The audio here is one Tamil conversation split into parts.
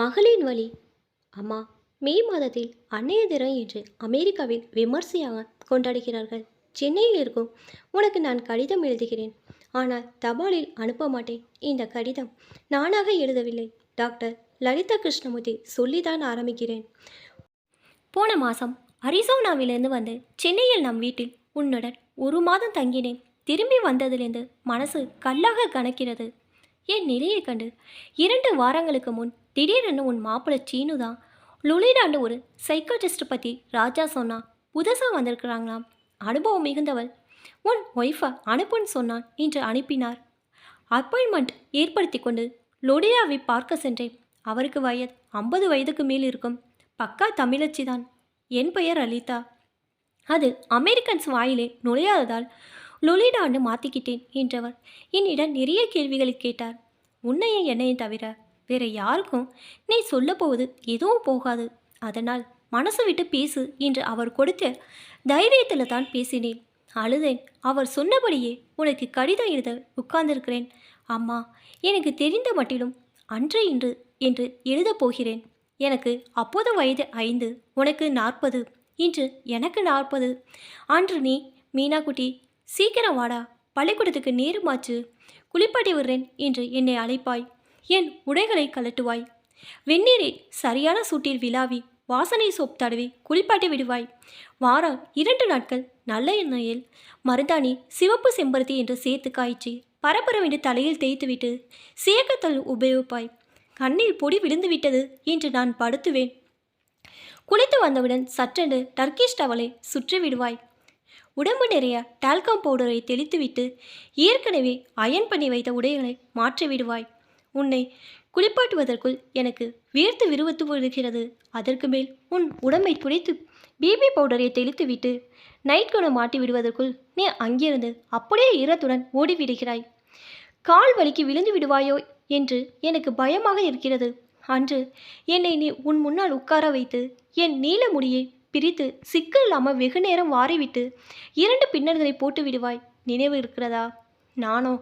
மகளின் வழி அம்மா மே மாதத்தில் அன்னைய தினம் என்று அமெரிக்காவில் விமர்சையாக கொண்டாடுகிறார்கள். சென்னையில் இருக்கும். உனக்கு நான் கடிதம் எழுதுகிறேன். ஆனால் தபாலில் அனுப்ப மாட்டேன். இந்த கடிதம் நானாக எழுதவில்லை. டாக்டர் லலிதா கிருஷ்ணமூர்த்தி சொல்லிதான் ஆரம்பிக்கிறேன். போன மாதம் அரிசோனாவிலிருந்து வந்து சென்னையில் நம் வீட்டில் உன்னுடன் ஒரு மாதம் தங்கினேன். திரும்பி வந்ததிலிருந்து மனசு கல்லாக கணக்கிறது என் நிலையை கண்டு இரண்டு வாரங்களுக்கு முன் திடீர்னு உன் மாப்பிள்ளை சீனு தான் லுலிடாண்டு ஒரு சைக்காட்டிஸ்ட் பற்றி ராஜா சொன்னான் புதுசாக வந்திருக்கிறாங்களாம். அனுபவம் மிகுந்தவள். உன் ஒய்ஃபை அனுப்புன்னு சொன்னான் என்று அனுப்பினார். அப்பாயின்மெண்ட் ஏற்படுத்தி கொண்டு லொடியாவை பார்க்க சென்றேன். அவருக்கு வயது ஐம்பது வயதுக்கு மேல் இருக்கும். பக்கா தமிழச்சி தான். என் பெயர் அலிதா. அது அமெரிக்கன்ஸ் வாயிலே நுழையாததால் லொலிடான்னு மாற்றிக்கிட்டேன் என்றவர். என்னிடம் நிறைய கேள்விகளை கேட்டார். உன்னையும் என்னையும் தவிர வேற யாருக்கும் நீ சொல்ல போவது எதுவும் போகாது. அதனால் மனசு விட்டு பேசு என்று அவர் கொடுத்த தைரியத்தில் தான் பேசினேன். அழுதேன். அவர் சொன்னபடியே உனக்கு கடிதம் எழுத உட்கார்ந்திருக்கிறேன். அம்மா எனக்கு தெரிந்த மட்டிலும் அன்று இன்று என்று எழுதப் போகிறேன். எனக்கு அப்போது வயது ஐந்து உனக்கு நாற்பது இன்று எனக்கு நாற்பது. அன்று நீ மீனாக்குட்டி சீக்கிரம் வாடா. பள்ளிக்கூடத்துக்கு நேருமாச்சு குளிப்பாட்டி விடுறேன் என்று என்னை அழைப்பாய். என் உடைகளை கலட்டுவாய் வெந்நீரை சரியான சூட்டில் விழாவி வாசனை சோப் தடவி குளிப்பாட்டி விடுவாய். வாரம் இரண்டு நாட்கள் நல்ல எண்ணெயில் மருதாணி சிவப்பு செம்பருத்தி என்று சேர்த்து காய்ச்சி பரபரவென்று தலையில் தேய்த்துவிட்டு சேகத்தல் உபயோகிப்பாய். கண்ணில் பொடி விழுந்து விட்டது என்று நான் படுத்துவேன். குளித்து வந்தவுடன் சற்றென்று டர்க்கிஷ் டவலை சுற்றி விடுவாய். உடம்பு நிறைய டால்கம் பவுடரை தெளித்துவிட்டு ஏற்கனவே அயன் பண்ணி வைத்த உடைகளை மாற்றி விடுவாய். உன்னை குளிப்பாட்டுவதற்குள் எனக்கு வேர்த்து விறுவித்து விடுகிறது அதற்கு மேல் உன் உடம்பை துடைத்து பிபி பவுடரை தெளித்துவிட்டு நைட் குணம் மாட்டி விடுவதற்குள் நீ அங்கிருந்து அப்படியே ஈரத்துடன் ஓடிவிடுகிறாய். கால் வலிக்கு விழுந்து விடுவாயோ என்று எனக்கு பயமாக இருக்கிறது. அன்று என்னை நீ உன் முன்னால் உட்கார வைத்து என் நீல முடியை பிரித்து சிக்கல் இல்லாமல் வெகு நேரம் வாரிவிட்டு இரண்டு பின்னல்களை போட்டு விடுவாய். நினைவு இருக்கிறதா? நானோ?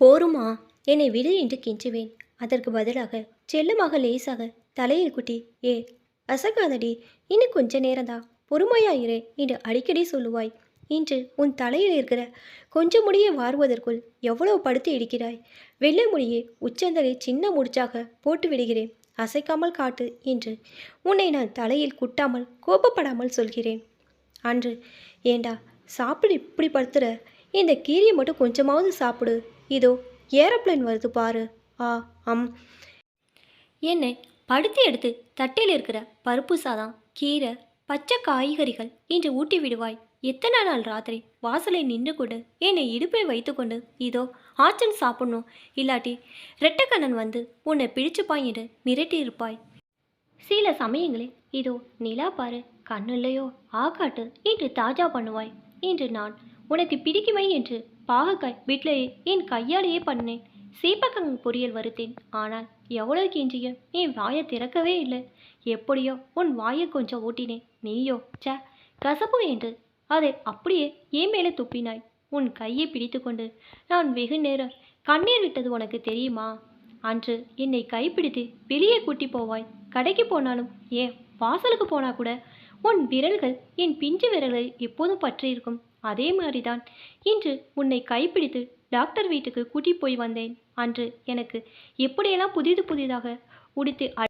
போருமா? என்னை விடு என்று கெஞ்சுவேன். அதற்கு பதிலாக செல்லமாக லேசாக தலையில் குட்டி ஏ அசகாதடி இன்னும் கொஞ்ச நேரம்தா பொறுமையாயிரு என்று அடிக்கடி சொல்லுவாய். இன்று உன் தலையில் இருக்கிற கொஞ்சம் முடியை வாருவதற்குள் எவ்வளவு படுத்து இடிக்கிறாய் வெள்ளை முடியை உச்சந்தலை சின்ன முடிச்சாக போட்டு விடுகிறேன். அசைக்காமல் காட்டு என்று உன்னை நான் தலையில் குட்டாமல் கோபப்படாமல் சொல்கிறேன். அன்று ஏண்டா சாப்பிடு இப்படி படுத்துற? இந்த கீரியை மட்டும் கொஞ்சமாவது சாப்பிடு. இதோ ஏரோப்ளேன் வருது பாரு. ஆ அம். என்னை படுத்து எடுத்து தட்டையில் இருக்கிற பருப்பு சாதம் கீரை பச்சை காய்கறிகள் என்று ஊட்டி விடுவாய். எத்தனை நாள் ராத்திரி வாசலை நின்று கொண்டு என்னை இடுப்பில் வைத்துக்கொண்டு இதோ ஆச்சன் சாப்பிடணும். இல்லாட்டி ரெட்டக்கண்ணன் வந்து உன்னை பிடிச்சுப்பாய் என்று மிரட்டி இருப்பாய் சில சமயங்களில் இதோ நிலா பாரு கண்ணுல்லையோ ஆகாட்டு என்று தாஜா பண்ணுவாய். இன்று நான் உனக்கு பிடிக்குமை என்று பாகக்காய் வீட்டிலேயே என் கையாலேயே பண்ணேன் சீப்பக்கங்க பொரியல் வருத்தேன் ஆனால் எவ்வளவு கெஞ்சியும் நீ வாயை திறக்கவே இல்லை. எப்படியோ உன் வாயை கொஞ்சம் ஊட்டினேன் நீயோ ச கசப்பு என்று. அதை அப்படியே ஏன் மேலே துப்பினாய். உன் கையை பிடித்துக்கொண்டு நான் வெகு நேரம் கண்ணீர் விட்டது உனக்கு தெரியுமா? அன்று என்னை கைப்பிடித்து வெளியே கூட்டி போவாய். கடைக்கு போனாலும் ஏன் வாசலுக்கு போனா கூட உன் விரல்கள் என் பிஞ்சு விரல்கள் எப்போதும் பற்றியிருக்கும். அதே மாதிரிதான். இன்று உன்னை கைப்பிடித்து டாக்டர் வீட்டுக்கு கூட்டி போய் வந்தேன். அன்று எனக்கு எப்படியெல்லாம் புதிது புதிதாக உடுத்து அ-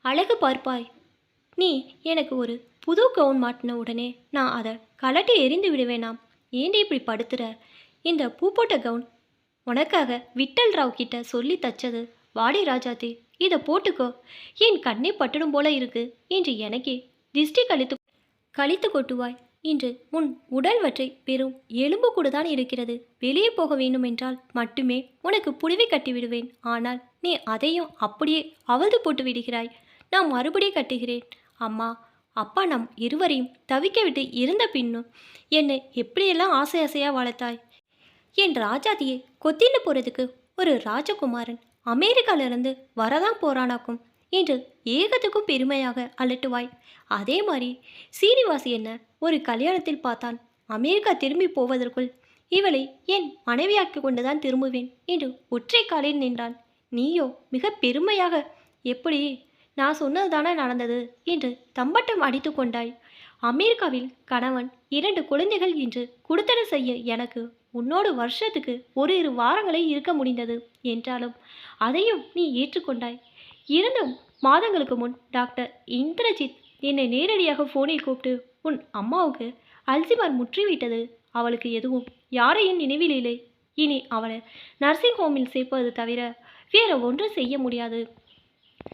அழகு பார்ப்பாய். நீ எனக்கு ஒரு புது கவுன் மாட்டின உடனே நான் அதை கலட்டி எரிந்து விடுவேனாம். ஏண்டி இப்படி படுத்துற? இந்த பூ போட்ட கவுன் உனக்காக விட்டல் ராவ் கிட்ட சொல்லி தச்சது. வாடி ராஜாத்தி இதை போட்டுக்கோ. என் கண்ணே பட்டுடும் போல இருக்கு. என்று எனக்கே திஷ்டி கழித்து கழித்து கொட்டுவாய். இன்று உன் உடல் வற்றை எலும்பு கூட தான் இருக்கிறது. வெளியே போக வேண்டுமென்றால் மட்டுமே உனக்கு புடிவை கட்டி விடுவேன் ஆனால் நீ அதையும் அப்படியே அவழ்ந்து போட்டு விடுகிறாய். நான் மறுபடியும் கட்டுகிறேன். அம்மா அப்பா நம் இருவரையும் தவிக்க விட்டு இருந்த பின்னும் என்னை எப்படியெல்லாம் ஆசை ஆசையாக வளர்த்தாய் என் ராஜாதியை கொத்தின்னு போகிறதுக்கு ஒரு ராஜகுமாரன் அமெரிக்காவிலிருந்து வரதான் போறானாக்கும் என்று ஏகத்துக்கும் பெருமையாக அலட்டுவாய். அதே மாதிரி சீனிவாசி என்ன ஒரு கல்யாணத்தில் பார்த்தான். அமெரிக்கா திரும்பி போவதற்குள் இவளை என் மனைவியாக்கி கொண்டுதான் திரும்புவேன் என்று ஒற்றை காலில் நின்றான். நீயோ மிக பெருமையாக எப்படி நான் சொன்னது தானே நடந்தது என்று தம்பட்டம் அடித்து கொண்டாய். அமெரிக்காவில் கணவன் இரண்டு குழந்தைகள் என்று குடுத்தன செய்ய எனக்கு உன்னோடு வருஷத்துக்கு ஒரு இரு வாரங்களே இருக்க முடிந்தது என்றாலும் அதையும் நீ ஏற்றுக்கொண்டாய். இரண்டு மாதங்களுக்கு முன் டாக்டர் இந்திரஜித் என்னை நேரடியாக ஃபோனில் கூப்பிட்டு உன் அம்மாவுக்கு அல்சிமர் முற்றிவிட்டது. அவளுக்கு எதுவும் யாரையும் நினைவில் இல்லை. இனி அவளை நர்சிங் ஹோமில் சேர்ப்பது தவிர வேற ஒன்றும் செய்ய முடியாது.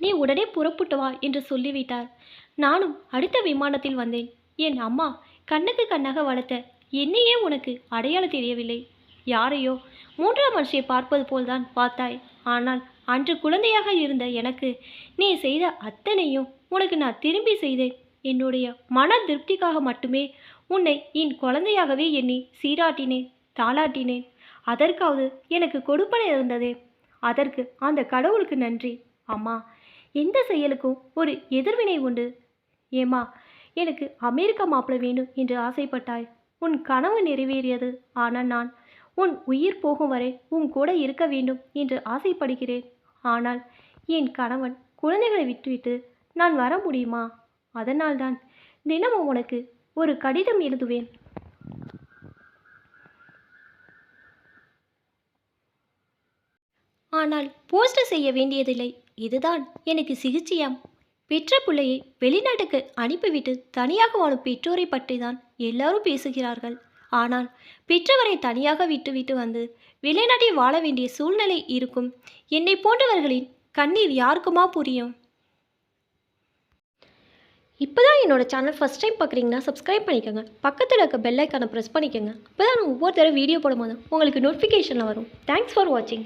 நீ உடனே புறப்பட்டு வா என்று சொல்லிவிட்டார். நானும் அடுத்த விமானத்தில் வந்தேன். என் அம்மா கண்ணுக்கு கண்ணாக வளர்த்த என்னையே உனக்கு அடையாளம் தெரியவில்லை. யாரையோ மூன்றாம் மனுஷியை பார்ப்பது போல்தான் பார்த்தாய். ஆனால் அன்று குழந்தையாக இருந்த எனக்கு நீ செய்த அத்தனையும் உனக்கு நான் திரும்பி செய்தேன். என்னுடைய மன திருப்திக்காக மட்டுமே உன்னை என் குழந்தையாகவே எண்ணி சீராட்டினேன் தாளாட்டினேன். அதற்காவது எனக்கு கொடுப்பனை இருந்ததே. அதற்கு அந்த கடவுளுக்கு நன்றி. அம்மா எந்த செயலுக்கும் ஒரு எதிர்வினை உண்டு. ஏம்மா எனக்கு அமெரிக்கா மாப்பிள வேணும் என்று ஆசைப்பட்டாய். உன் கனவு நிறைவேறியது. ஆனால் நான் உன் உயிர் போகும் வரை உன் கூட இருக்க வேண்டும் என்று ஆசைப்படுகிறேன். ஆனால் என் கணவன் குழந்தைகளை விட்டுவிட்டு நான் வர முடியுமா? அதனால்தான் தினமும் உனக்கு ஒரு கடிதம் எழுதுவேன். ஆனால் போஸ்டர் செய்ய வேண்டியதில்லை. இதுதான் எனக்கு சிகிச்சையாம். பெற்ற பிள்ளையை வெளிநாட்டுக்கு அனுப்பிவிட்டு தனியாக வாழும் பெற்றோரை பற்றி தான் எல்லாரும் பேசுகிறார்கள். ஆனால் பெற்றவரை தனியாக விட்டுவிட்டு வந்து வெளிநாட்டில் வாழ வேண்டிய சூழ்நிலை இருக்கும். என்னை போன்றவர்களின் கண்ணீர் யாருக்குமா புரியும்? இப்போதான் என்னோட சேனல் ஃபஸ்ட் டைம் பார்க்குறீங்கன்னா சப்ஸ்கிரைப் பண்ணிக்கோங்க. பக்கத்தில் இருக்க பெல் ஐக்கானை ப்ரெஸ் பண்ணிக்கோங்க. அப்போ தான் நான் ஒவ்வொரு தடவை வீடியோ போடும்போது உங்களுக்கு நோட்டிஃபிகேஷனில் வரும். தேங்க்ஸ் ஃபார் வாட்சிங்